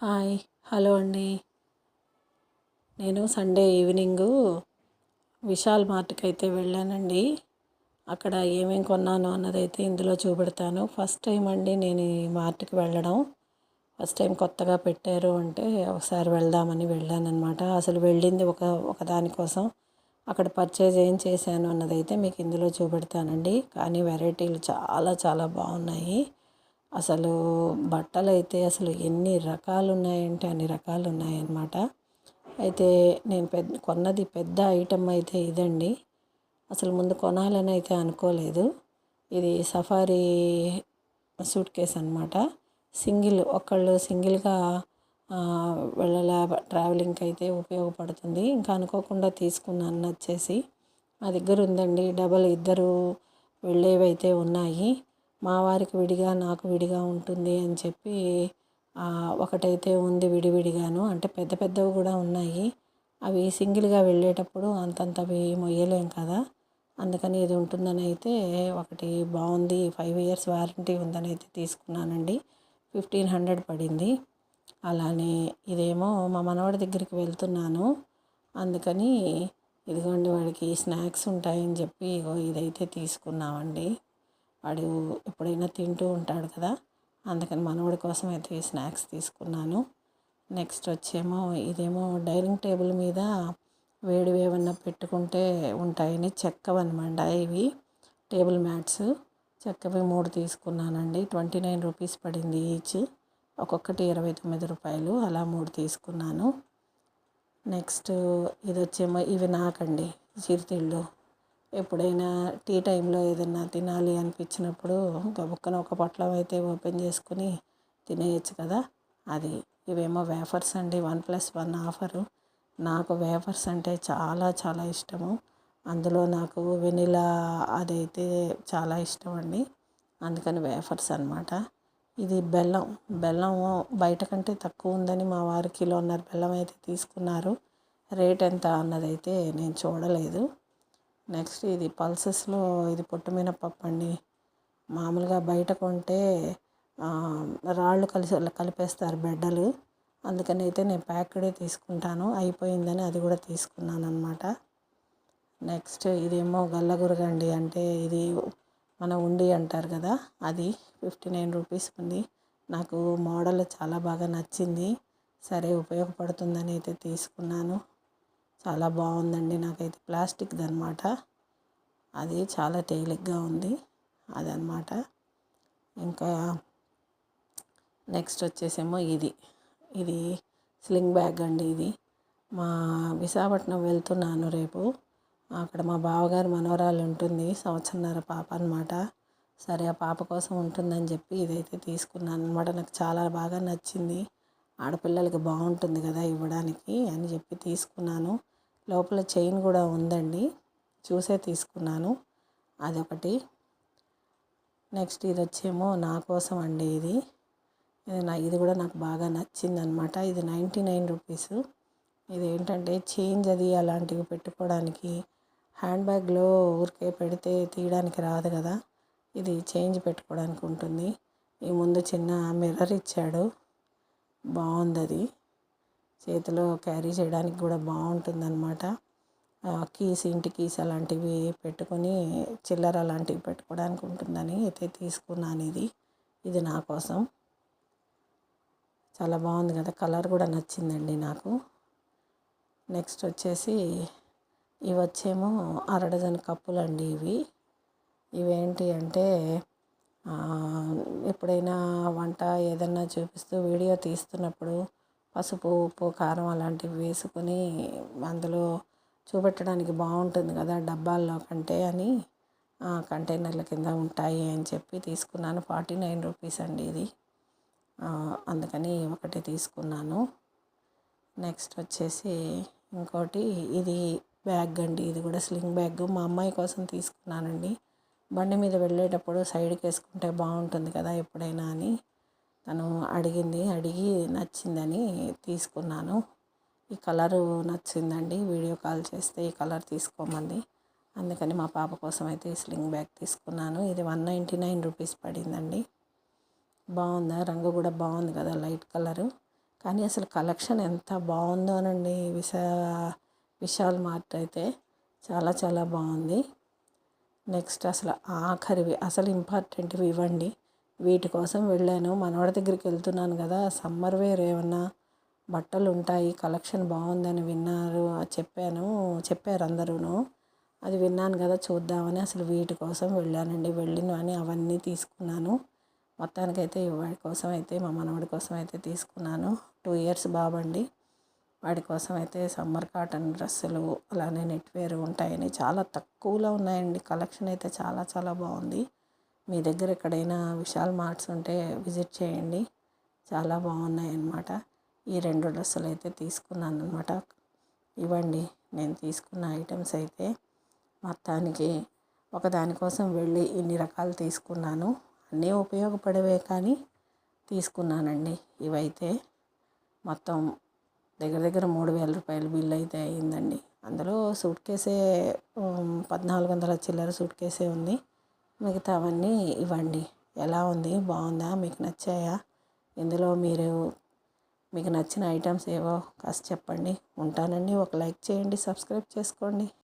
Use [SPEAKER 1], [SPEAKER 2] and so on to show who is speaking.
[SPEAKER 1] Hi hello అండి. నేను Sunday evening Vishal మార్ట్కి అయితే వెళ్ళానండి. అక్కడ ఏమేమి కొన్నాను అన్నది అయితే ఇందులో చూపెడతాను. ఫస్ట్ టైం అండి నేను ఈ మార్ట్కి వెళ్ళడం. ఫస్ట్ టైం కొత్తగా పెట్టారు అంటే ఒకసారి వెళ్దామని వెళ్ళాను అనమాట అసలు వెళ్ళింది ఒక ఒక దానికోసం అక్కడ పర్చేజ్ ఏం చేశాను అన్నది అయితే మీకు ఇందులో చూపెడతానండి. కానీ వెరైటీలు చాలా చాలా బాగున్నాయి. అసలు బట్టలు అయితే అసలు ఎన్ని రకాలు ఉన్నాయంటే అన్ని రకాలు ఉన్నాయన్నమాట అయితే నేను పెద్ద కొన్నది పెద్ద ఐటమ్ అయితే ఇదండి. అసలు ముందు కొనాలని అయితే అనుకోలేదు. ఇది సఫారీ సూట్ కేస్ అనమాట సింగిల్ ఒకళ్ళు సింగిల్గా వెళ్ళాల ట్రావెలింగ్కి అయితే ఉపయోగపడుతుంది. ఇంకా అనుకోకుండా తీసుకున్నాను వచ్చేసి మా దగ్గర ఉందండి డబల్ ఇద్దరు వెళ్ళేవి అయితే ఉన్నాయి. మా వారికి విడిగా నాకు విడిగా ఉంటుంది అని చెప్పి ఒకటైతే ఉంది విడివిడిగాను. అంటే పెద్ద పెద్దవి కూడా ఉన్నాయి. అవి సింగిల్గా వెళ్ళేటప్పుడు అంతంతవి మొయ్యలేం కదా. అందుకని ఇది ఉంటుందని అయితే ఒకటి బాగుంది. ఫైవ్ ఇయర్స్ వారంటీ ఉందని అయితే తీసుకున్నానండి. ఫిఫ్టీన్ హండ్రెడ్ పడింది. అలానే ఇదేమో మా మనవాడి దగ్గరికి వెళ్తున్నాను. అందుకని ఇదిగోండి వాడికి స్నాక్స్ ఉంటాయని చెప్పి ఇదైతే తీసుకున్నామండి. వాడు ఎప్పుడైనా తింటూ ఉంటాడు కదా అందుకని మనవడి కోసం అయితే ఈ స్నాక్స్ తీసుకున్నాను. నెక్స్ట్ వచ్చేమో ఇదేమో డైనింగ్ టేబుల్ మీద వేడివి ఏమన్నా పెట్టుకుంటే ఉంటాయని చెక్కవన్నమాట ఇవి. Table mats. చెక్కవి మూడు తీసుకున్నానండి. ట్వంటీ నైన్ రూపీస్ పడింది ఈచ్. ఒక్కొక్కటి ఇరవై తొమ్మిది రూపాయలు అలా మూడు తీసుకున్నాను. నెక్స్ట్ ఇది వచ్చేమో ఇవి నాకండి చిరుతిళ్ళు. ఎప్పుడైనా టీ టైంలో ఏదైనా తినాలి అనిపించినప్పుడు గబుక్కన ఒక పొట్లం అయితే ఓపెన్ చేసుకుని తినేయచ్చు కదా. అది ఇవేమో వేఫర్స్ అండి. One plus one offer. నాకు వేఫర్స్ అంటే చాలా చాలా ఇష్టము. అందులో నాకు వెనిలా అదైతే చాలా ఇష్టం అండి అందుకని వేఫర్స్ అనమాట ఇది బెల్లం. బెల్లం బయట కంటే తక్కువ ఉందని మా వారు కిలోన్నర బెల్లం అయితే తీసుకున్నారు. రేట్ ఎంత అన్నదైతే నేను చూడలేదు. నెక్స్ట్ ఇది పల్సెస్లో ఇది పొట్టు మినపప్పు అండి. మామూలుగా బయట కొంటే రాళ్ళు కలిసి కలిపేస్తారు బెడ్డలు. అందుకని అయితే నేను ప్యాకెడే తీసుకుంటాను. అయిపోయిందని అది కూడా తీసుకున్నాను అనమాట నెక్స్ట్ ఇదేమో గల్లగురగండి అంటే ఇది మన ఉండి అంటారు కదా అది ఫిఫ్టీ నైన్ రూపీస్ ఉంది. నాకు మోడల్ చాలా బాగా నచ్చింది. సరే ఉపయోగపడుతుందని అయితే తీసుకున్నాను. చాలా బాగుందండి నాకైతే ప్లాస్టిక్ది అనమాట అది చాలా తేలిగ్గా ఉంది అదనమాట ఇంకా నెక్స్ట్ వచ్చేసేమో ఇది. ఇది స్లింగ్ బ్యాగ్ అండి ఇది. మా విశాఖపట్నం వెళ్తున్నాను రేపు. అక్కడ మా బావగారు మనవరాలు ఉంటుంది సంవత్సరంన్నర పాప అనమాట సరే ఆ పాప కోసం ఉంటుందని చెప్పి ఇదైతే తీసుకున్నాను అనమాట నాకు చాలా బాగా నచ్చింది. ఆడపిల్లలకి బాగుంటుంది కదా ఇవ్వడానికి అని చెప్పి తీసుకున్నాను. లోపల చైన్ కూడా ఉందండి. చూసే తీసుకున్నాను. అదొకటి. నెక్స్ట్ ఇది వచ్చేమో నా కోసం అండి ఇది. ఇది నా ఇది కూడా నాకు బాగా నచ్చింది అనమాట ఇది నైంటీ నైన్ రూపీస్. ఇది ఏంటంటే చేంజ్ అది అలాంటివి పెట్టుకోవడానికి. హ్యాండ్ బ్యాగ్లో ఊరికే పెడితే తీయడానికి రాదు కదా. ఇది చేంజ్ పెట్టుకోవడానికి ఉంటుంది. ఈ ముందు చిన్న మిర్రర్ ఇచ్చాడు. బాగుంది అది చేతిలో క్యారీ చేయడానికి కూడా బాగుంటుందన్నమాట. కీస్ ఇంటి కీస్ అలాంటివి పెట్టుకొని చిల్లర అలాంటివి పెట్టుకోవడానికి ఉంటుందని అయితే తీసుకున్నాను ఇది ఇది నా కోసం. చాలా బాగుంది కదా కలర్ కూడా నచ్చిందండి నాకు. నెక్స్ట్ వచ్చేసి ఇవి వచ్చేమో అరడజన్ కప్పులు అండి ఇవి. ఇవేంటి అంటే ఎప్పుడైనా వంట ఏదన్నా చూపిస్తూ వీడియో తీస్తున్నప్పుడు పసుపు ఉప్పు కారం అలాంటివి వేసుకొని అందులో చూపెట్టడానికి బాగుంటుంది కదా డబ్బాల్లో కంటే అని కంటైనర్ల కింద ఉంటాయి అని చెప్పి తీసుకున్నాను. ఫార్టీ నైన్ రూపీస్ అండి ఇది. అందుకని ఒకటి తీసుకున్నాను. నెక్స్ట్ వచ్చేసి ఇంకోటి ఇది బ్యాగ్ అండి. ఇది కూడా స్లింగ్ బ్యాగ్. మా అమ్మాయి కోసం తీసుకున్నానండి. బండి మీద వెళ్ళేటప్పుడు సైడ్కి వేసుకుంటే బాగుంటుంది కదా ఎప్పుడైనా అని. తను అడిగింది అడిగి నచ్చిందని తీసుకున్నాను. ఈ కలరు నచ్చిందండి వీడియో కాల్ చేస్తే ఈ కలర్ తీసుకోమంది అందుకని మా పాప కోసం అయితే ఈ స్లింగ్ బ్యాగ్ తీసుకున్నాను. ఇది వన్ నైంటీ నైన్ రూపీస్ పడిందండి. బాగుందా? రంగు కూడా బాగుంది కదా లైట్ కలరు. కానీ అసలు కలెక్షన్ ఎంత బాగుందోనండి విశా విశాల్ మార్ట్ అయితే. చాలా చాలా బాగుంది. నెక్స్ట్ అసలు ఆఖరివి అసలు ఇంపార్టెంట్వి ఇవ్వండి. వీటి కోసం వెళ్ళాను. మనవాడి దగ్గరికి వెళ్తున్నాను కదా. సమ్మర్ వేర్ ఏమన్నా బట్టలు ఉంటాయి కలెక్షన్ బాగుందని విన్నారు చెప్పాను చెప్పారు అందరూను. అది విన్నాను కదా చూద్దామని అసలు వీటి కోసం వెళ్ళానండి. వెళ్ళినవని అవన్నీ తీసుకున్నాను. మొత్తానికైతే ఇవాడి కోసం అయితే మా మనవడి కోసం అయితే తీసుకున్నాను. టూ ఇయర్స్ బాబండి వాడి కోసం అయితే సమ్మర్ కాటన్ డ్రెస్సులు అలానే నెట్వేర్ ఉంటాయని చాలా తక్కువలో ఉన్నాయండి. కలెక్షన్ అయితే చాలా చాలా బాగుంది. మీ దగ్గర ఎక్కడైనా విశాల్ మార్ట్స్ ఉంటే విజిట్ చేయండి. చాలా బాగున్నాయి అన్నమాట ఈ రెండు డ్రెస్సులు అయితే తీసుకున్నాను అనమాట ఇవ్వండి నేను తీసుకున్న ఐటమ్స్ అయితే మొత్తానికి ఒకదానికోసం వెళ్ళి ఇన్ని రకాలు తీసుకున్నాను. అన్నీ ఉపయోగపడేవే కానీ తీసుకున్నానండి. ఇవైతే మొత్తం దగ్గర దగ్గర మూడు వేల రూపాయల బిల్ అయితే అయ్యిందండి. అందులో సూట్ కేసే పద్నాలుగు వందల చిల్లర సూట్ కేసే ఉంది. మిగతావన్నీ ఇవ్వండి. ఎలా ఉంది? బాగుందా? మీకు నచ్చాయా? ఇందులో మీరు మీకు నచ్చిన ఐటమ్స్ ఏవో కాస్త చెప్పండి. ఉంటానండి. ఒక లైక్ చేయండి. సబ్స్క్రైబ్ చేసుకోండి.